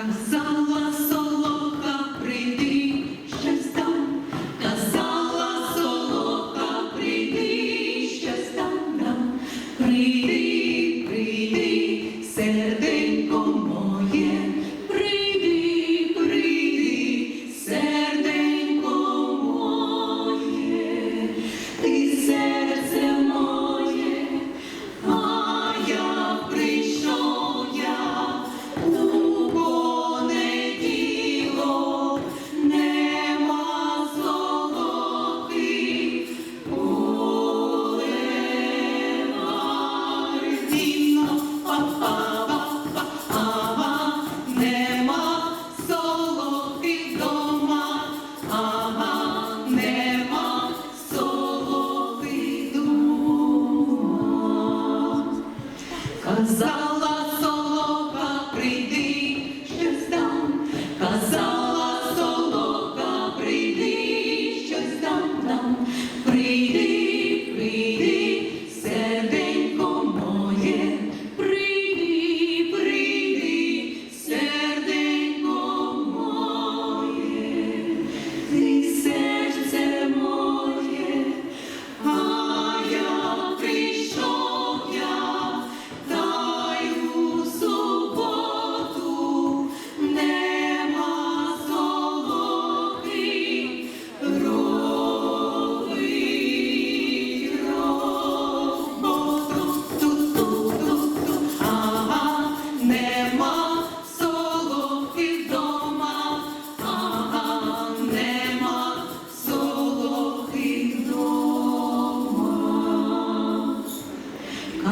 Казав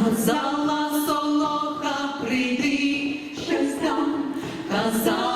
казала солоха, прийди, щось там, казала.